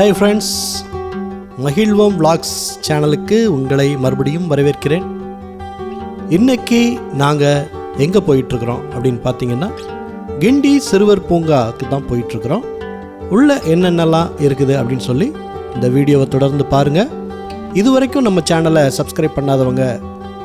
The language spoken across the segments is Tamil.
ஹாய் ஃப்ரெண்ட்ஸ் மகிழ்வோம் vlogs சேனலுக்கு உங்களை மறுபடியும் வரவேற்கிறேன். இன்றைக்கி நாங்கள் எங்கே போயிட்டுருக்குறோம் அப்படின்னு பார்த்தீங்கன்னா கிண்டி சிறுவர் பூங்காவுக்கு தான் போயிட்டுருக்குறோம். உள்ளே என்னென்னலாம் இருக்குது அப்படின்னு சொல்லி இந்த வீடியோவை தொடர்ந்து பாருங்கள் இது வரைக்கும் நம்ம சேனலை சப்ஸ்கிரைப் பண்ணாதவங்க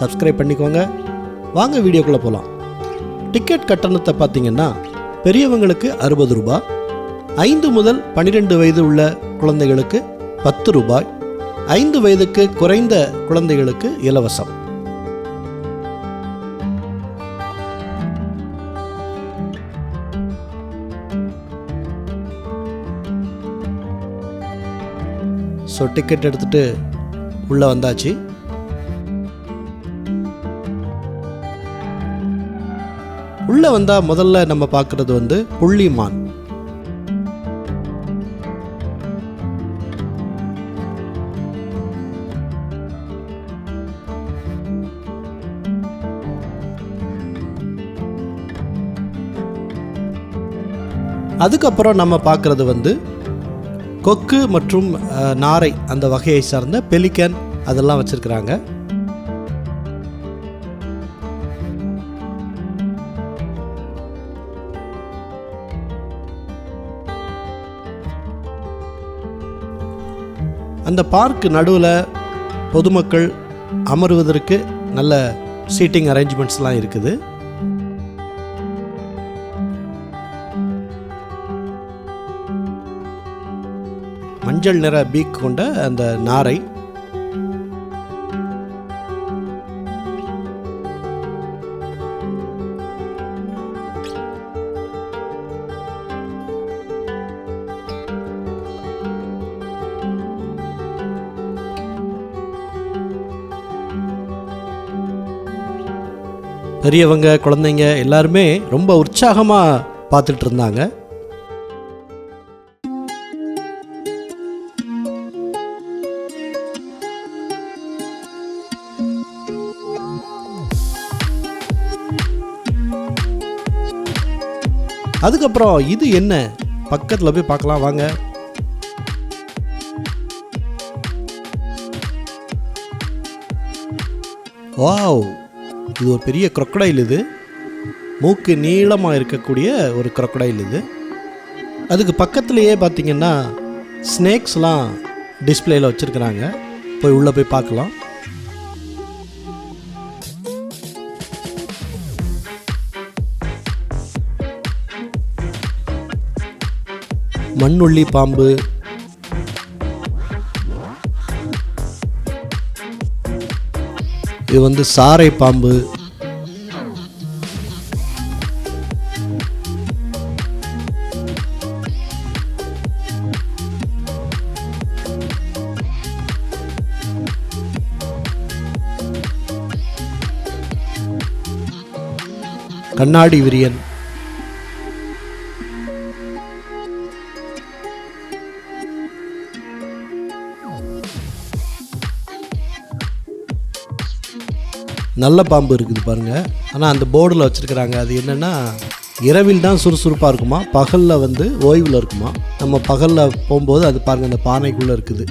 சப்ஸ்கிரைப் பண்ணிக்கோங்க. வாங்க வீடியோக்குள்ளே போகலாம் டிக்கெட் கட்டணத்தை பார்த்தீங்கன்னா பெரியவங்களுக்கு அறுபது ரூபா ஐந்து முதல் பன்னிரெண்டு வயது உள்ள குழந்தைகளுக்கு பத்து ரூபாய் ஐந்து வயதுக்கு குறைந்த குழந்தைகளுக்கு இலவசம். ஸோ டிக்கெட் எடுத்துட்டு உள்ளே வந்தாச்சு. உள்ளே வந்தால் முதல்ல நம்ம பார்க்குறது வந்து புள்ளிமான். அதுக்கப்புறம் நம்ம பார்க்குறது வந்து கொக்கு மற்றும் நாரை அந்த வகையை சார்ந்த பெலிக்கன் அதெல்லாம் வச்சுருக்குறாங்க. அந்த பார்க் நடுவில் பொதுமக்கள் அமருவதற்கு நல்ல சீட்டிங் அரேஞ்ச்மெண்ட்ஸ்லாம் இருக்குது. மஞ்சள் நிற பீக் கொண்ட அந்த நாரை. பெரியவங்க குழந்தைங்க எல்லாருமே ரொம்ப உற்சாகமாக பார்த்துட்டு இருந்தாங்க. அதுக்கப்புறம் இது என்ன? பக்கத்தில் போய் பார்க்கலாம் வாங்க. வாவ் இது ஒரு பெரிய க்ரொக்கடைல் இது. மூக்கு நீளமாக இருக்கக்கூடிய ஒரு க்ரொக்கடைல் இது. அதுக்கு பக்கத்துலேயே பார்த்திங்கன்னா ஸ்னேக்ஸ்லாம் டிஸ்பிளேயில் வச்சுருக்குறாங்க. போய் உள்ளே போய் பார்க்கலாம். மண்ணுள்ளி பாம்பு. இது வந்து சாரை பாம்பு. கண்ணாடி விரியன். நல்ல பாம்பு இருக்குது பாருங்கள் ஆனால் அந்த போர்டில் வச்சுருக்கிறாங்க. அது என்னென்னா இரவில் தான் சுறுசுறுப்பாக இருக்குமா? பகலில் வந்து ஓய்வில் இருக்குமா? நம்ம பகலில் போகும்போது அது பாருங்கள் அந்த பானைக்குள்ளே இருக்குது.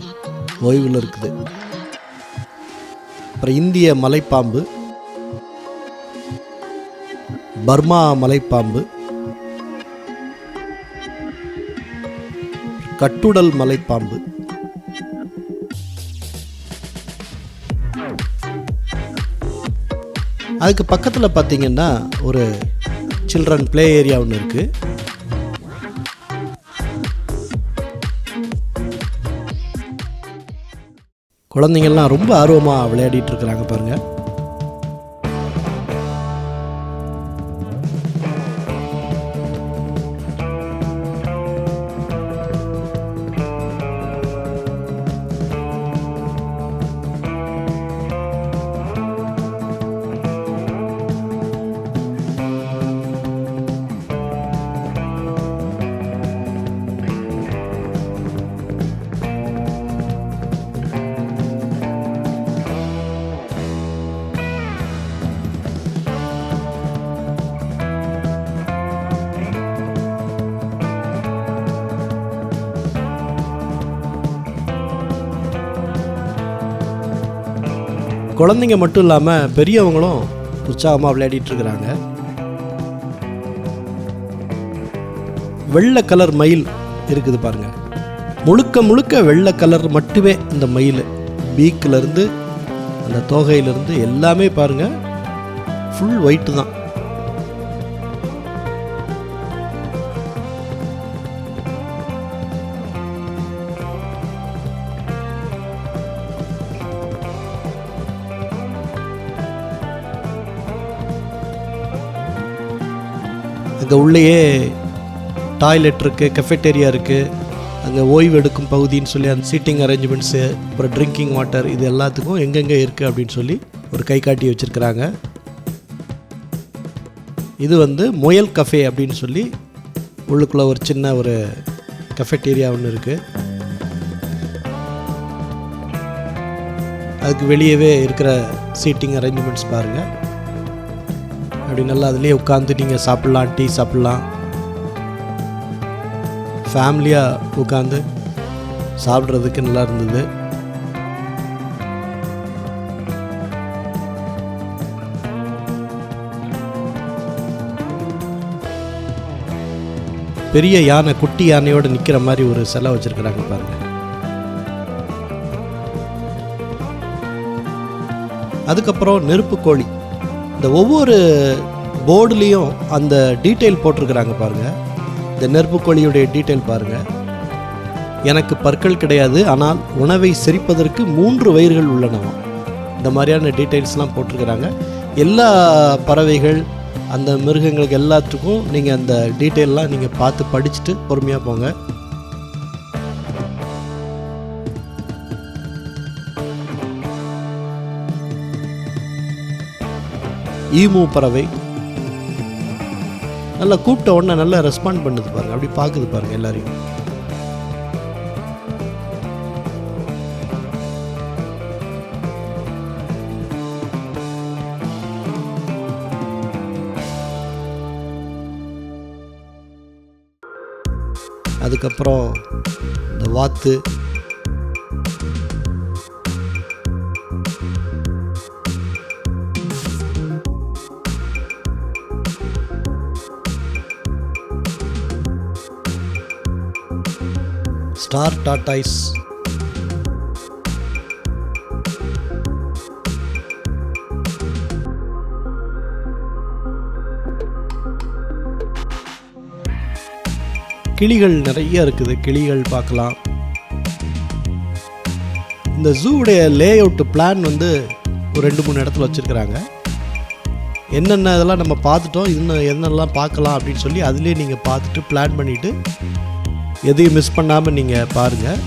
ஓய்வில் இருக்குது. அப்புறம் இந்திய மலைப்பாம்பு. பர்மா மலைப்பாம்பு. கட்டுடல் மலைப்பாம்பு. அதுக்கு பக்கத்தில் பார்த்தீங்கன்னா ஒரு சில்ட்ரன் ப்ளே ஏரியா ஒன்று இருக்குது குழந்தைங்கள்லாம் ரொம்ப ஆர்வமாக விளையாடிட்டு இருக்கிறாங்க பாருங்கள் குழந்தைங்க மட்டும் இல்லாமல் பெரியவங்களும் உற்சாகமாக விளையாடிட்டு இருக்கிறாங்க வெள்ளை கலர் மயில் இருக்குது பாருங்க. முழுக்க முழுக்க வெள்ளை கலர் மட்டுமே இந்த மயில். பீக்கிலேருந்து அந்த தோகையிலேருந்து எல்லாமே பாருங்கள் ஃபுல் ஒயிட்டு தான். அங்கே உள்ளேயே டாய்லெட் இருக்குது கெஃபெட்டேரியா இருக்குது அங்கே ஓய்வு எடுக்கும் பகுதின்னு சொல்லி அந்த சீட்டிங் அரேஞ்ச்மெண்ட்ஸு அப்புறம் ட்ரிங்கிங் வாட்டர் இது எல்லாத்துக்கும் எங்கெங்கே இருக்குது அப்படின்னு சொல்லி ஒரு கை காட்டி வச்சுருக்கிறாங்க. இது வந்து முயல் கஃபே அப்படின்னு சொல்லி உள்ளுக்குள்ளே ஒரு சின்ன ஒரு கஃபெட்டேரியா ஒன்று இருக்குது அதுக்கு வெளியவே இருக்கிற சீட்டிங் அரேஞ்ச்மெண்ட்ஸ் பாருங்கள் அப்படி நல்லா அதுலேயே உட்காந்து நீங்கள் சாப்பிட்லாம் டீ சாப்பிட்லாம். ஃபேமிலியாக உட்காந்து சாப்பிட்றதுக்கு நல்லா இருந்தது. பெரிய யானை குட்டி யானையோடு நிற்கிற மாதிரி ஒரு சிலை வச்சுருக்குறாங்க பாருங்க. அதுக்கப்புறம் நெருப்பு கோழி. இந்த ஒவ்வொரு போர்டுலேயும் அந்த டீட்டெயில் போட்டிருக்கிறாங்க பாருங்கள் இந்த நெருப்பு கோழியுடைய டீட்டெயில் பாருங்கள் எனக்கு பற்கள் கிடையாது ஆனால் உணவை செரிப்பதற்கு மூன்று வயிறுகள் உள்ளனவாம் இந்த மாதிரியான டீட்டெயில்ஸ்லாம் போட்டிருக்கிறாங்க. எல்லா பறவைகள் அந்த மிருகங்களுக்கு எல்லாத்துக்கும் நீங்கள் அந்த டீட்டெயிலெலாம் நீங்கள் பார்த்து படிச்சுட்டு பொறுமையாக போங்க. ஈமு பறவை. நல்லா கூப்பிட்ட உடனே நல்லா ரெஸ்பாண்ட் பண்ணுது பாருங்க. அப்படி பார்க்குது பாருங்க எல்லாரையும். அதுக்கப்புறம் இந்த வாத்து கார் டாட்டாய்ஸ் கிளிகள் நிறைய இருக்குது. கிளிகள் பார்க்கலாம். இந்த ஜூவுடைய லே அவுட் பிளான் வந்து ஒரு ரெண்டு மூணு இடத்துல வச்சுருக்கிறாங்க. என்னென்ன இதெல்லாம் நம்ம பார்த்துட்டோம் இன்னும் என்னெல்லாம் பார்க்கலாம் அப்படின்னு சொல்லி அதுலேயே நீங்கள் பார்த்துட்டு பிளான் பண்ணிவிட்டு எதையும் மிஸ் பண்ணாமல் நீங்கள் பாருங்கள்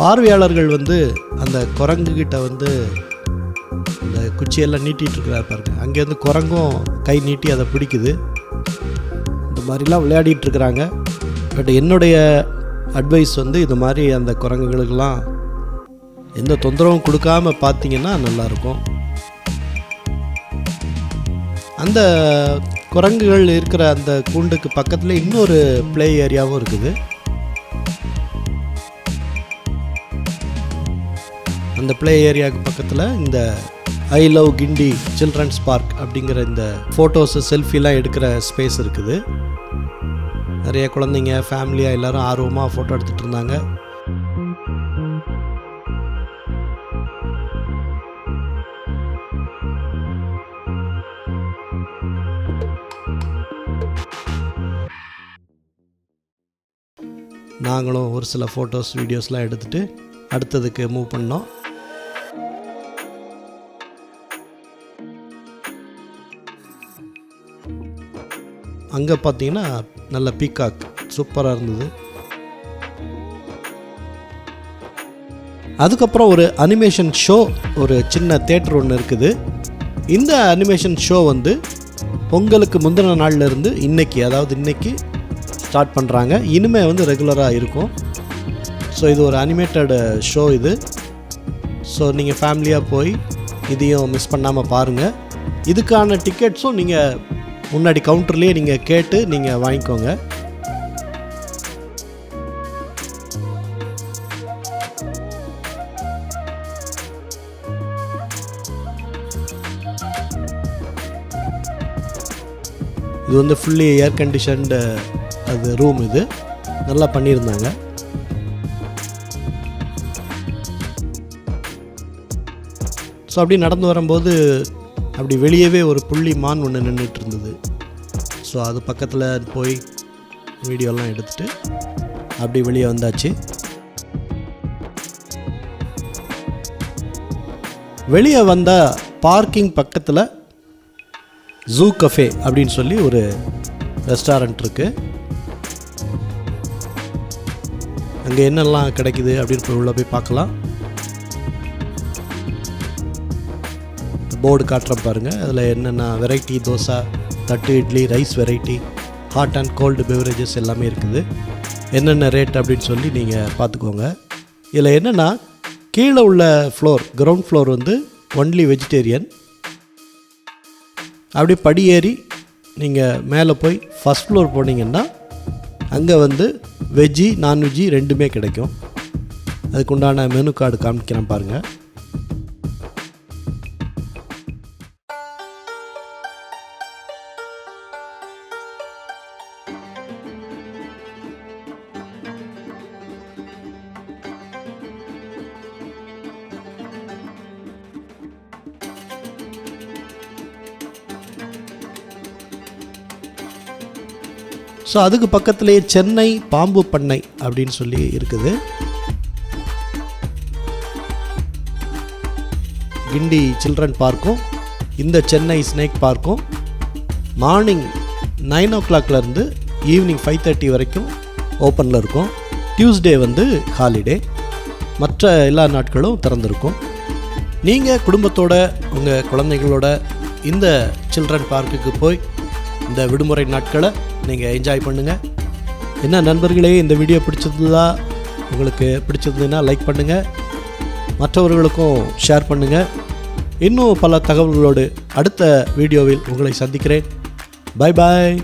பார்வையாளர்கள் வந்து அந்த குரங்குக்கிட்ட வந்து அந்த குச்சியெல்லாம் நீட்டிகிட்டு இருக்கிறார் பாருங்க. அங்கேருந்து குரங்கும் கை நீட்டி அதை பிடிக்குது. இந்த மாதிரிலாம் விளையாடிட்டு இருக்கிறாங்க. பட் என்னுடைய அட்வைஸ் வந்து இது மாதிரி அந்த குரங்குகளுக்கெல்லாம் எந்த தொந்தரவும் கொடுக்காம பார்த்தீங்கன்னா நல்லாயிருக்கும். அந்த குரங்குகள் இருக்கிற அந்த கூண்டுக்கு பக்கத்தில் இன்னொரு ப்ளே ஏரியாவும் இருக்குது. அந்த ப்ளே ஏரியாவுக்கு பக்கத்தில் இந்த I love Guindy children's park அப்படிங்கிற இந்த ஃபோட்டோஸு செல்ஃபிலாம் எடுக்கிற ஸ்பேஸ் இருக்குது. நிறைய குழந்தைங்க ஃபேமிலியாக எல்லாரும் ஆர்வமாக ஃபோட்டோ எடுத்துகிட்டு இருந்தாங்க. நாங்களும் ஒரு சில ஃபோட்டோஸ் வீடியோஸ்லாம் எடுத்துகிட்டு அடுத்ததுக்கு மூவ் பண்ணோம். அங்கே பார்த்தீங்கன்னா நல்ல பீகாக் சூப்பராக இருந்தது. அதுக்கப்புறம் ஒரு அனிமேஷன் ஷோ ஒரு சின்ன தேட்டர் ஒன்று இருக்குது. இந்த அனிமேஷன் ஷோ வந்து பொங்கலுக்கு முந்தின நாள்லேருந்து இன்னைக்கு அதாவது இன்னைக்கு ஸ்டார்ட் பண்ணுறாங்க இனிமே வந்து ரெகுலராக இருக்கும். ஸோ இது ஒரு அனிமேட்டடு ஷோ இது. ஸோ நீங்கள் ஃபேமிலியாக போய் இதையும் மிஸ் பண்ணாமல் பாருங்கள் இதுக்கான டிக்கெட்ஸும் நீங்கள் முன்னாடி கவுண்டர்லேயே நீங்கள் கேட்டு நீங்கள் வாங்கிக்கோங்க. இது வந்து ஃபுல்லி ஏர் கண்டிஷன்டு அது ரூம் இது. நல்லா பண்ணியிருந்தாங்க. ஸோ அப்படி நடந்து வரும்போது அப்படி வெளியவே ஒரு புள்ளி மான் ஒன்று நின்றுட்டு இருந்தது. ஸோ அது பக்கத்தில் போய் வீடியோலாம் எடுத்துகிட்டு அப்படி வெளியே வந்தாச்சு. வெளியே வந்தால் பார்க்கிங் பக்கத்தில் ஜூ கஃபே அப்படின்னு சொல்லி ஒரு ரெஸ்டாரண்ட் இருக்குது அங்கே என்னெல்லாம் கிடைக்குது அப்படின்னு போய் உள்ளே போய் பார்க்கலாம். போர்டு காட்டுறேன் பாருங்கள் அதில் என்னென்ன வெரைட்டி தோசை தட்டு idli rice variety hot and cold beverages எல்லாமே இருக்குது. என்னென்ன ரேட் அப்படின்னு சொல்லி நீங்கள் பார்த்துக்கோங்க. இதில் என்னென்னா கீழே உள்ள ஃப்ளோர் கிரவுண்ட் ஃப்ளோர் வந்து ஒன்லி வெஜிடேரியன் அப்படியே படியேறி நீங்கள் மேலே போய் ஃபஸ்ட் ஃப்ளோர் போனீங்கன்னா அங்கே வந்து வெஜ்ஜி நான்வெஜ்ஜி ரெண்டுமே கிடைக்கும். அதுக்குண்டான மெனு கார்டு காமிக்கிறேன் பாருங்கள் ஸோ அதுக்கு பக்கத்துலேயே சென்னை பாம்பு பண்ணை அப்படின்னு சொல்லி இருக்குது. கிண்டி சில்ட்ரன் பார்க்கும் இந்த சென்னை ஸ்னேக் பார்க்கும். மார்னிங் நைன் ஓ கிளாக்லேருந்து ஈவினிங் ஃபைவ் தேர்ட்டி வரைக்கும் ஓப்பனில் இருக்கும். டியூஸ்டே வந்து ஹாலிடே. மற்ற எல்லா நாட்களும் திறந்திருக்கும். நீங்கள் குடும்பத்தோட உங்கள் குழந்தைகளோட இந்த சில்ட்ரன் பார்க்குக்கு போய் இந்த விடுமுறை நாட்களை நீங்கள் என்ஜாய் பண்ணுங்கள் என்ன நண்பர்களே இந்த வீடியோ பிடிச்சிருந்ததா? உங்களுக்கு பிடிச்சிருந்ததுன்னா லைக் பண்ணுங்கள் மற்றவர்களுக்கும் ஷேர் பண்ணுங்கள் இன்னும் பல தகவல்களோடு அடுத்த வீடியோவில் உங்களை சந்திக்கிறேன். Bye bye